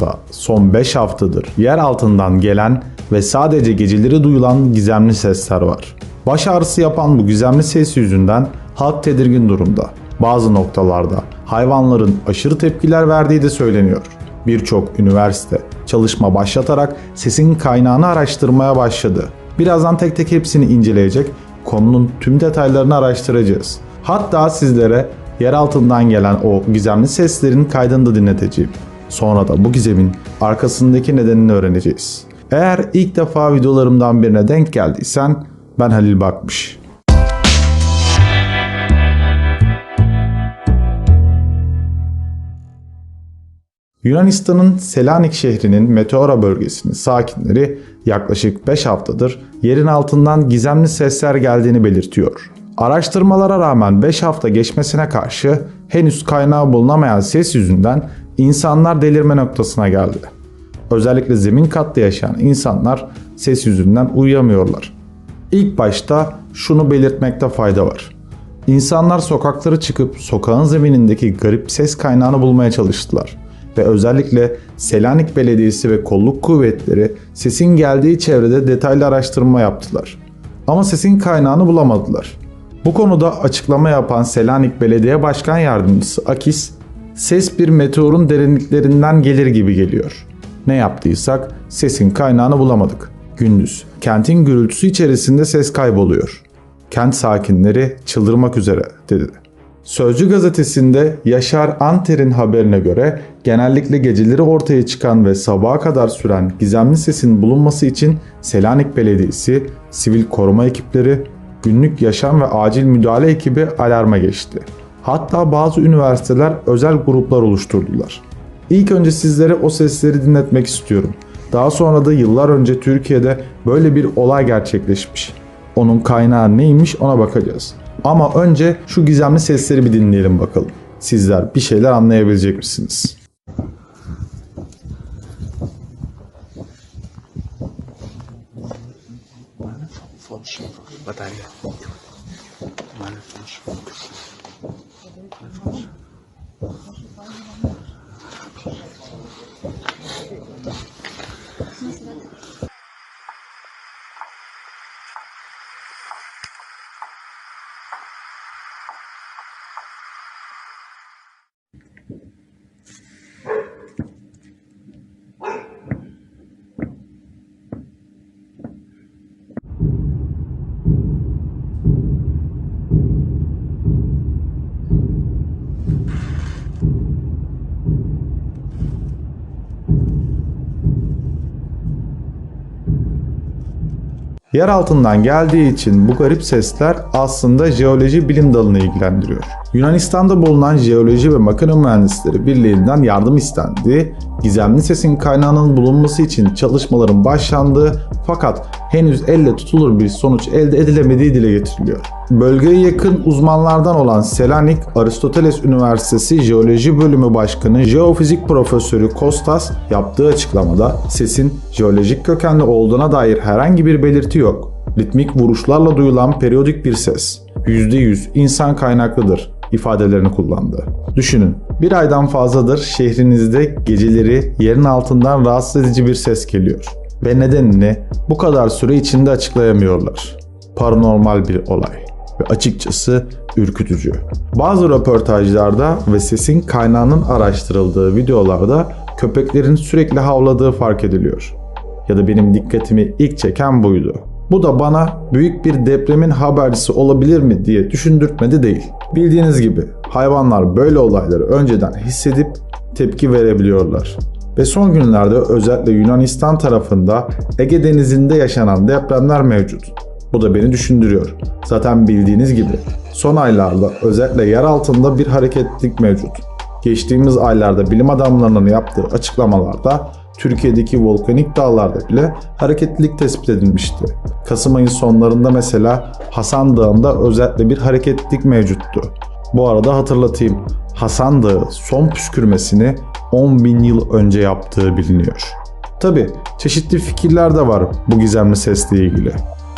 da son 5 haftadır yer altından gelen ve sadece geceleri duyulan gizemli sesler var. Baş ağrısı yapan bu gizemli ses yüzünden halk tedirgin durumda. Bazı noktalarda hayvanların aşırı tepkiler verdiği de söyleniyor. Birçok üniversite çalışma başlatarak sesin kaynağını araştırmaya başladı. Birazdan tek tek hepsini inceleyecek, konunun tüm detaylarını araştıracağız. Hatta sizlere yer altından gelen o gizemli seslerin kaydını da dinleteceğim. Sonra da bu gizemin arkasındaki nedenini öğreneceğiz. Eğer ilk defa videolarımdan birine denk geldiysen ben Halil Bakmış. Yunanistan'ın Selanik şehrinin Meteora bölgesinin sakinleri yaklaşık 5 haftadır yerin altından gizemli sesler geldiğini belirtiyor. Araştırmalara rağmen 5 hafta geçmesine karşı henüz kaynağı bulunamayan ses yüzünden insanlar delirme noktasına geldi. Özellikle zemin katta yaşayan insanlar ses yüzünden uyuyamıyorlar. İlk başta şunu belirtmekte fayda var. İnsanlar sokaklara çıkıp sokağın zeminindeki garip ses kaynağını bulmaya çalıştılar ve özellikle Selanik Belediyesi ve kolluk kuvvetleri sesin geldiği çevrede detaylı araştırma yaptılar. Ama sesin kaynağını bulamadılar. Bu konuda açıklama yapan Selanik Belediye Başkan Yardımcısı Akis, ses bir meteorun derinliklerinden gelir gibi geliyor. Ne yaptıysak sesin kaynağını bulamadık. Gündüz kentin gürültüsü içerisinde ses kayboluyor. Kent sakinleri çıldırmak üzere dedi. Sözcü gazetesinde Yaşar Anter'in haberine göre genellikle geceleri ortaya çıkan ve sabaha kadar süren gizemli sesin bulunması için Selanik Belediyesi, sivil koruma ekipleri, günlük yaşam ve acil müdahale ekibi alarma geçti. Hatta bazı üniversiteler özel gruplar oluşturdular. İlk önce sizlere o sesleri dinletmek istiyorum. Daha sonra da yıllar önce Türkiye'de böyle bir olay gerçekleşmiş. Onun kaynağı neymiş ona bakacağız. Ama önce şu gizemli sesleri bir dinleyelim bakalım. Sizler bir şeyler anlayabilecek misiniz? Jadi, cuma. Yer altından geldiği için bu garip sesler aslında jeoloji bilim dalını ilgilendiriyor. Yunanistan'da bulunan Jeoloji ve Makine Mühendisleri Birliği'nden yardım istendi. Gizemli sesin kaynağının bulunması için çalışmaların başlandığı fakat henüz elle tutulur bir sonuç elde edilemediği dile getiriliyor. Bölgeye yakın uzmanlardan olan Selanik Aristoteles Üniversitesi Jeoloji Bölümü Başkanı Jeofizik Profesörü Kostas yaptığı açıklamada sesin jeolojik kökenli olduğuna dair herhangi bir belirti yok. Ritmik vuruşlarla duyulan periyodik bir ses. %100 insan kaynaklıdır ifadelerini kullandı. Düşünün, bir aydan fazladır şehrinizde geceleri yerin altından rahatsız edici bir ses geliyor. Ve nedenini bu kadar süre içinde açıklayamıyorlar. Paranormal bir olay ve açıkçası ürkütücü. Bazı röportajlarda ve sesin kaynağının araştırıldığı videolarda köpeklerin sürekli havladığı fark ediliyor. Ya da benim dikkatimi ilk çeken buydu. Bu da bana büyük bir depremin habercisi olabilir mi diye düşündürtmedi değil. Bildiğiniz gibi hayvanlar böyle olayları önceden hissedip tepki verebiliyorlar. Ve son günlerde özellikle Yunanistan tarafında Ege Denizi'nde yaşanan depremler mevcut. Bu da beni düşündürüyor. Zaten bildiğiniz gibi son aylarda özellikle yer altında bir hareketlilik mevcut. Geçtiğimiz aylarda bilim adamlarının yaptığı açıklamalarda Türkiye'deki volkanik dağlarda bile hareketlilik tespit edilmişti. Kasım ayı sonlarında mesela Hasan Dağı'nda özellikle bir hareketlilik mevcuttu. Bu arada hatırlatayım. Hasan Dağı son püskürmesini 10 bin yıl önce yaptığı biliniyor. Tabi çeşitli fikirler de var bu gizemli sesle ilgili.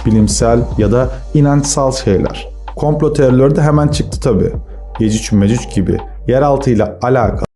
Bilimsel ya da inançsal şeyler. Komplo teorileri de hemen çıktı tabi. Yecüc Mecüc gibi yeraltı ile alakalı